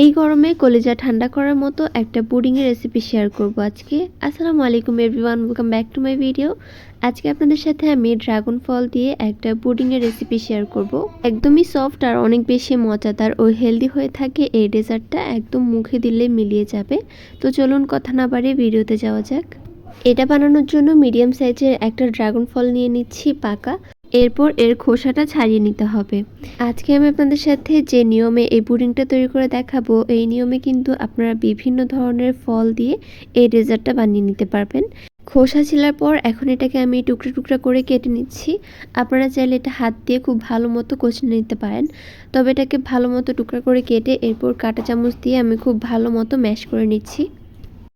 এই গরমে কলিজা ঠান্ডা করার মতো একটা পুডিংয়ের রেসিপি শেয়ার করব আজকে। আসসালামু আলাইকুম everyone welcome back to my video আজকে আপনাদের সাথে আমি ড্রাগন ফল দিয়ে একটা পুডিংয়ের রেসিপি শেয়ার করব। একদমই সফট আর অনেক বেশি মজাদার ও হেলদি হয়ে থাকে এই ডেজার্টটা, একদম মুখে দিলে মিলিয়ে যাবে। তো চলুন কথা না বাড়িয়ে ভিডিওতে যাওয়া যাক। এটা বানানোর জন্য মিডিয়াম সাইজের একটা ড্রাগন ফল নিয়ে নিচ্ছি পাকা। এরপর এর খোসাটা ছাড়িয়ে নিতে হবে। আজকে আমি আপনাদের সাথে যে নিয়মে এই পুডিংটা তৈরি করে দেখাবো, এই নিয়মে কিন্তু আপনারা বিভিন্ন ধরনের ফল দিয়ে এই ডেজার্টটা বানিয়ে নিতে পারবেন। খোসা ছিলার পর এখন এটাকে আমি টুকরো টুকরা করে কেটে নিচ্ছি। আপনারা চাইলে এটা হাত দিয়ে খুব ভালো মতো কষে নিতে পারেন। তবে এটাকে ভালো মতো টুকরা করে কেটে এরপর কাঁটা চামচ দিয়ে আমি খুব ভালো মতো ম্যাশ করে নিচ্ছি।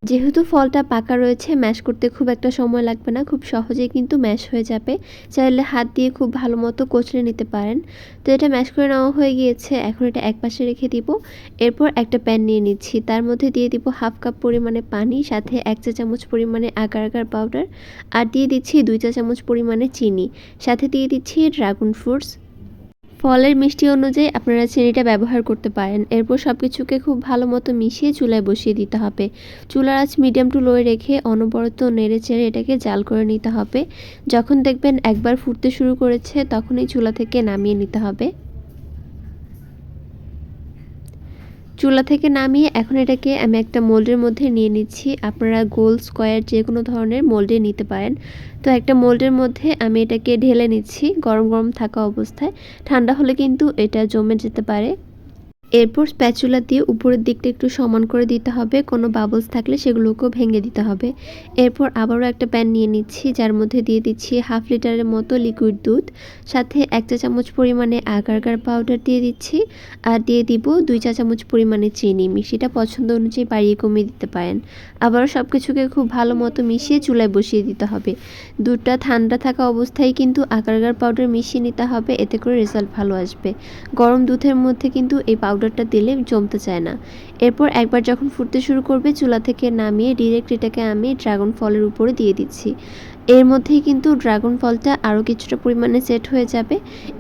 যেহেতু ফলটা পাকা রয়েছে, ম্যাশ করতে খুব একটা সময় লাগবে না, খুব সহজেই কিন্তু ম্যাশ হয়ে যাবে। চাইলে হাত দিয়ে খুব ভালো মতো কচলে নিতে পারেন। তো এটা ম্যাশ করে নেওয়া হয়ে গিয়েছে, এখন এটা এক পাশে রেখে দিব। এরপর একটা প্যান নিয়ে নিচ্ছি, তার মধ্যে দিয়ে দিব হাফ কাপ পরিমাণে পানি, সাথে এক চা চামচ পরিমাণে আগার আগার পাউডার আর দিয়ে দিচ্ছি দুই চা চামচ পরিমাণে চিনি, সাথে দিয়ে দিচ্ছি ড্রাগন ফ্রুটস। ফলের মিষ্টি অনুযায়ী আপনারা চিনিটা ব্যবহার করতে পারেন। এরপর সব কিছুকে খুব ভালো মতো মিশিয়ে চুলায় বসিয়ে দিতে হবে। চুলার আঁচ মিডিয়াম টু লোয়ে রেখে অনবরত নেড়ে চেড়ে এটাকে জাল করে নিতে হবে। যখন দেখবেন একবার ফুটতে শুরু করেছে, তখনই চুলা থেকে নামিয়ে নিতে হবে। চুলা থেকে নামিয়ে এখন এটাকে আমি একটা মোল্ডের মধ্যে নিয়ে নিচ্ছি। আপনারা গোল, স্কোয়ার যে কোনো ধরনের মোল্ডে নিতে পারেন। তো একটা মোল্ডের মধ্যে আমি এটাকে ঢেলে নিচ্ছি গরম গরম থাকা অবস্থায়। ঠান্ডা হলে কিন্তু এটা জমে যেতে পারে। এরপর স্প্যাচুলা দিয়ে উপরের দিকটা একটু সমান করে দিতে হবে। কোনো বাবলস থাকলে সেগুলোকেও ভেঙে দিতে হবে। এরপর আবারও একটা প্যান নিয়ে নিচ্ছি, যার মধ্যে দিয়ে দিচ্ছি হাফ লিটারের মতো লিকুইড দুধ। সাথে এক চা চামচ পরিমাণে আগারগার পাউডার দিয়ে দিচ্ছি আর দিয়ে দিব দুই চা চামচ পরিমাণে চিনি। মিষ্টিটা পছন্দ অনুযায়ী বাড়িয়ে কমিয়ে দিতে পারেন। আবারও সব কিছুকে খুব ভালো মতো মিশিয়ে চুলায় বসিয়ে দিতে হবে। দুধটা ঠান্ডা থাকা অবস্থায় কিন্তু আগারগার পাউডার মিশিয়ে নিতে হবে, এতে করে রেজাল্ট ভালো আসবে। গরম দুধের মধ্যে কিন্তু এই পাউডারটা দিলে জমতে চায় না। এরপর একবার যখন ফুটতে শুরু করবে, চুলা থেকে নামিয়ে ডিরেক্ট এটাকে আমি ড্রাগন ফলের উপরে দিয়ে দিচ্ছি। এর মধ্যেই কিন্তু ড্রাগন ফলটা আরও কিছুটা পরিমাণে সেট হয়ে যাবে।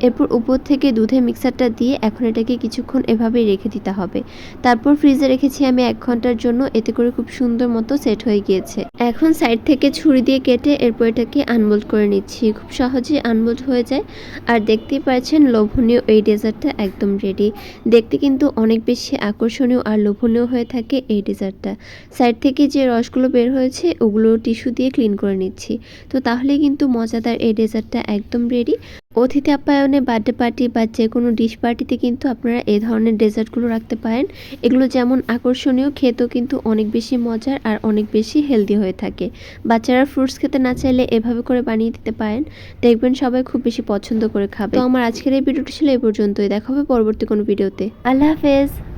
এরপর উপর থেকে দুধে মিক্সারটা দিয়ে এখন এটাকে কিছুক্ষণ এভাবেই রেখে দিতে হবে। তারপর ফ্রিজে রেখেছি আমি এক ঘণ্টার জন্য, এতে করে খুব সুন্দর মতো সেট হয়ে গিয়েছে। এখন সাইড থেকে ছুরি দিয়ে কেটে এরপর এটাকে আনবোল্ড করে নিচ্ছি। খুব সহজেই আনবোল্ড হয়ে যায়। আর দেখতেই পাচ্ছেন, লোভনীয় এই ডেজার্টটা একদম রেডি। দেখতে কিন্তু অনেক বেশি আকর্ষণীয় আর লোভনীয় হয়ে থাকে এই ডেজার্টটা। সাইড থেকে যে রসগুলো বের হয়েছে, ওগুলো টিস্যু দিয়ে ক্লিন করে নিচ্ছি। তো তাহলে কিন্তু মজাদার এই ডেজার্টটা একদম রেডি অতিথি আপ্যায়নে বার্থডে পার্টি বা যে কোনো ডিশ পার্টিতে কিন্তু আপনারা এই ধরনের ডেজার্টগুলো রাখতে পারেন। এগুলো যেমন আকর্ষণীয়, খেতেও কিন্তু অনেক বেশি মজার আর অনেক বেশি হেলদি হয়ে থাকে। বাচ্চারা ফ্রুটস খেতে না চাইলে এভাবে করে বানিয়ে দিতে পারেন। দেখবেন সবাই খুব বেশি পছন্দ করে খাবে। তো আমার আজকের এই ভিডিওটি ছিল এই পর্যন্তই। দেখা হবে পরবর্তী কোনো ভিডিওতে। আল্লাহ হাফেজ।